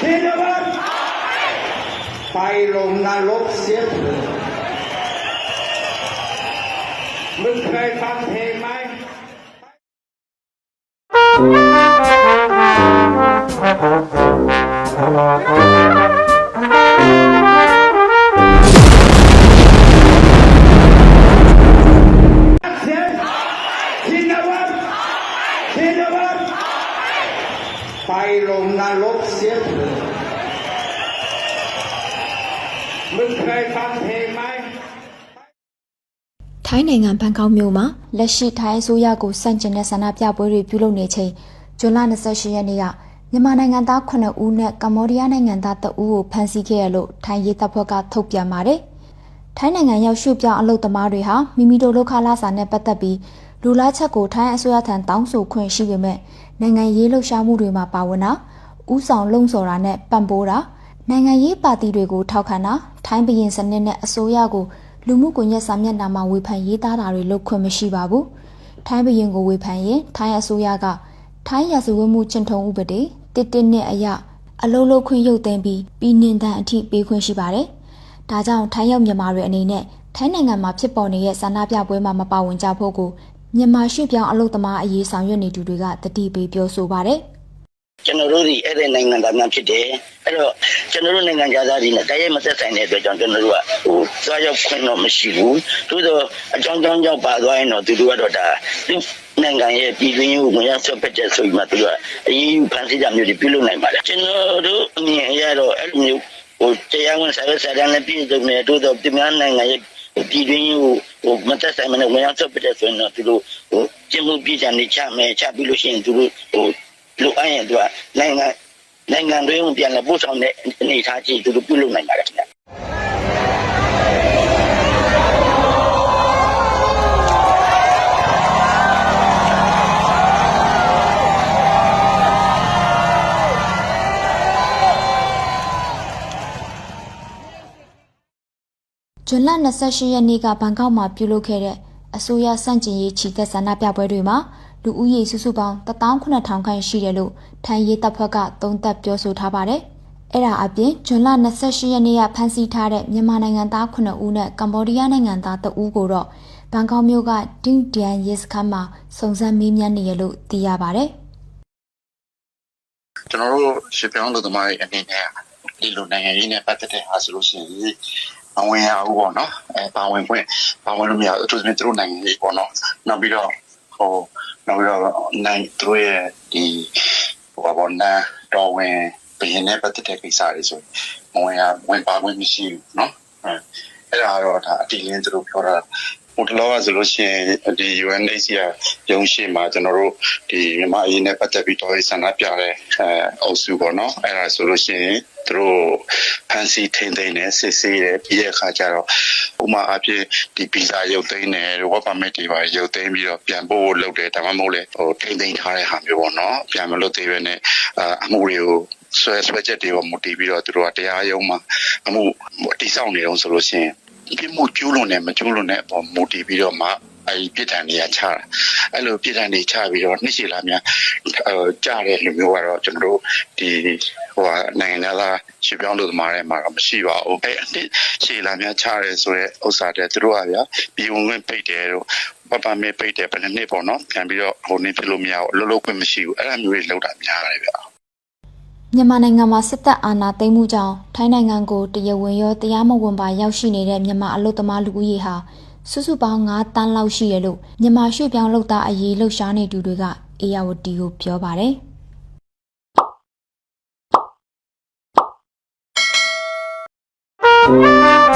ชินวัตรไปลงนรกเสียเถิดมึงเคยฟังเพลงไหม เคยฟังเพลงไหม ထိုင်းနိုင်ငံဘန်ကောက်မြို့မှာလက်ရှိထိုင်းအစိုးရကိုစန့်ကျင်တဲ့ဆန္ဒပြပွဲတွေပြုလုပ်နေချိန်ဇွန်လ28ရက်နေ့ကမြန်မာနိုင်ငံသား9ဦးနဲ့ကမ္ဘောဒီးယားနိုင်ငံသား2ဦးကိုဖမ်းဆီးခဲ့ရလို့ထိုင်းရဲတပ်ဖွဲ့ကထုတ်ပြန်ပါတယ်။ထိုင်းနိုင်ငံရောက်ရွှေ့ပြောင်းအလုပ်သမားတွေဟာမိမိတို့လောက်ခလာစာနဲ့ပတ်သက်ပြီးလူလားချက်ကိုထိုင်းအစိုးရထံတောင်းဆိုခွင့်ရှိပေမဲ့နိုင်ငံရေးလှုပ်ရှားမှုတွေမှာပါဝင်တာဥဆောင်လုံဆော်တာနဲ့ပံ့ပိုးတာ နိုင်ငံရေးပါတီတွေကိုထောက်ခံတာထိုင်းပြည်စနစ်နဲ့အစိုးရကိုလူမှုကွန်ရက်စာမျက်နှာမှာဝေဖန်ရေးသားတာတွေလုပ်ခွင့်မရှိပါဘူး။ထိုင်းဘရင်ကိုဝေဖန်ရင်ထိုင်းအစိုးရကထိုင်းရာဇဝတ်မှုကျင့်ထုံးဥပဒေတစ်တစ်နှစ်အရအလုံးလုံးခွင့်ရုပ်သိမ်းပြီးပြည်နှင်တန်အထိပေးခွင့်ရှိပါတယ်။ဒါကြောင့်ထိုင်းရောက်မြန်မာတွေအနေနဲ့ထိုင်းနိုင်ငံမှာဖြစ်ပေါ်နေတဲ့ဆန္ဒပြပွဲမှာမပါဝင်ကြဖို့ကိုမြန်မာရွှေ့ပြောင်းအလုပ်သမားအရေးဆောင်ရွက်နေသူတွေကတတိပေးပြောဆိုပါတယ်။ ကျွန်တော်တို့ဒီအဲ့ဒီနိုင်ငံသားများဖြစ်တယ်အဲ့တော့ကျွန်တော်တို့နိုင်ငံသားတွေနဲ့တကယ်မသက်ဆိုင်တဲ့အတွက်ကြောင့်ကျွန်တော်တို့ကဟိုသွားရောက်ခွင့်တော့မရှိဘူးသို့တော့အကြောင်းကြောင်းကြောင့်ပါသွားရင်တော့သူတို့ကတော့ဒါသူနိုင်ငံရဲ့ပြည်တွင်းရေးကိုဝင်ရောက်ဆက်ဖက်တဲ့ဆိုပြီးမှသူတို့ကအရေးယူဖန်ဆီးကြမျိုးတွေပြုလုပ်နိုင်ပါတယ်ကျွန်တော်တို့အမြင်အရတော့အဲ့လိုမျိုးဟိုတရားဝင်စာရွက်စာတမ်းနဲ့ပြည်စုံနေတို့တော့ပြည်များနိုင်ငံရဲ့ပြည်တွင်းရေးကိုဟိုမသက်ဆိုင်မနဲ့ဝင်ရောက်ဆက်ဖက်တဲ့ဆိုရင်တော့သူတို့ဟိုကျင့်မှုပြည်ချန်နေချမယ်ချပြီးလို့ရှိရင်သူတို့ဟို လူအရင်တို့နိုင်ငံနိုင်ငံတွင်းကိုပြန်လည်ပို့ဆောင်တဲ့အနေအထားကြီးသူတို့ပြုလုပ်နိုင်ပါတယ်ခင်ဗျာဇွန်လ28ရက်နေ့ကဘန်ကောက်မှာပြုလုပ်ခဲ့တဲ့အစိုးရစန့်ကျင်ရေးချီတက်ဆန္ဒပြပွဲတွေမှာ လူဦးရေစုစုပေါင်း18000ခန့်ရှိတယ်လို့ထိုင်းရေးတပ်ဖွဲ့ကသုံးသပ်ပြောဆိုထားပါတယ်။အဲ့ဒါအပြင်ဇွန်လ28ရက်နေ့ကဖမ်းဆီးထားတဲ့မြန်မာနိုင်ငံသား9ဦးနဲ့ကမ္ဘောဒီးယားနိုင်ငံသား2ဦးကိုတော့ဘန်ကောက်မြို့ကဒင်းဒန်ရဲစခန်းမှာစုံစမ်းမေးမြန်းနေရလို့သိရပါတယ်။ကျွန်တော်တို့ရှစ်ပြောင်းလူသမားတွေအနေနဲ့ဒီလိုနိုင်ငံရေးနဲ့ပတ်သက်တဲ့အားဆိုလို့ရှိရင်အဝင်ရဘူးပေါ့နော်အဲပါဝင်ခွင့်ပါဝင်လို့မရဘူးအထူးသဖြင့်သူတို့နိုင်ငံရေးပေါ့နော်နောက်ပြီးတော့ဟို နောက်ပြီးတော့နိုင်သူတို့ရဲ့ဒီဟိုပါပေါ့နာတော်ဝင်ဘယင်းနဲ့ပတ်သက်တဲ့ကိစ္စတွေဆိုရင်ဝင်ရဝင်ပါဝင်မရှိဘူးနော်အဲအဲ့ဒါတော့ဒါအတီလင်းသူတို့ပြောတာဟိုတလောကဆိုလို့ရှိရင်ဒီ UNHCR ရုံးရှိမှာကျွန်တော်တို့ဒီမြန်မာအရေးနဲ့ပတ်သက်ပြီးတော်ရေးဆန္ဒပြတဲ့အဲအုပ်စုပေါ့နော်အဲ့ဒါဆိုလို့ရှိရင်သူတို့ဖန်စီထိန်သိမ်းတယ်စစ်ဆေးတယ်ပြီးတဲ့အခါကျတော့ ဥမာအဖြစ်ဒီဗီဇာရုပ်သိမ်းတယ်ဝက်ပါမစ်တွေပါရုပ်သိမ်းပြီးတော့ပြန်ပို့လုပ်တယ်ဒါမှမဟုတ်လေဟိုထိန်သိမ်းထားတဲ့ဟာမျိုးပေါ့နော်ပြန်မလုပ်သေးဘဲနဲ့အာအမှုတွေကိုဆွဲဆွဲချက်တွေပေါ်မူတည်ပြီးတော့သူတို့ကတရားရုံးမှာအမှုတိစောက်နေတော့ဆိုလို့ရှိရင် ပြစ်မှုကျူးလွန်တယ်မကျူးလွန်တဲ့အပေါ်မူတည်ပြီးတော့မှအဲဒီပြစ်ဒဏ်တွေကချတာအဲ့လိုပြစ်ဒဏ်တွေချပြီးတော့နှစ်ရှည်လာများဟိုကြားတဲ့လူမျိုးကတော့ကျွန်တော်တို့ဒီဟိုဟာနိုင်ငံသားရှစ်ပြောင်းလူသမားတွေမှာတော့မရှိပါဘူးအဲ့အနှစ်ရှည်လာများချရဲဆိုတဲ့ဥစ္စာတဲ့သူတို့ကဗျာပြည်ဝင်ခွင့်ပိတ်တယ်တို့ပပမေပိတ်တယ်ဘယ်နှစ်နှစ်ပေါ့နော်ပြန်ပြီးတော့ဟိုနေဖြစ်လို့မရဘူးအလုပ်လုပ်ခွင့်မရှိဘူးအဲ့လိုမျိုးတွေလောက်တာများတယ်ဗျာ မြန်မာနိုင်ငံမှာစစ်တပ်အာဏာသိမ်းမှုကြောင့်ထိုင်းနိုင်ငံကိုတရားဝင်ရောတရားမဝင်ပါရောက်ရှိနေတဲ့မြန်မာအလုတ်သမားလူဦးရေဟာစုစုပေါင်း9တန်းလောက်ရှိရလို့မြန်မာရွှေ့ပြောင်းလုပ်သားအရေးလှုပ်ရှားနေသူတွေကအေယာဝတီကိုပြောပါတယ်။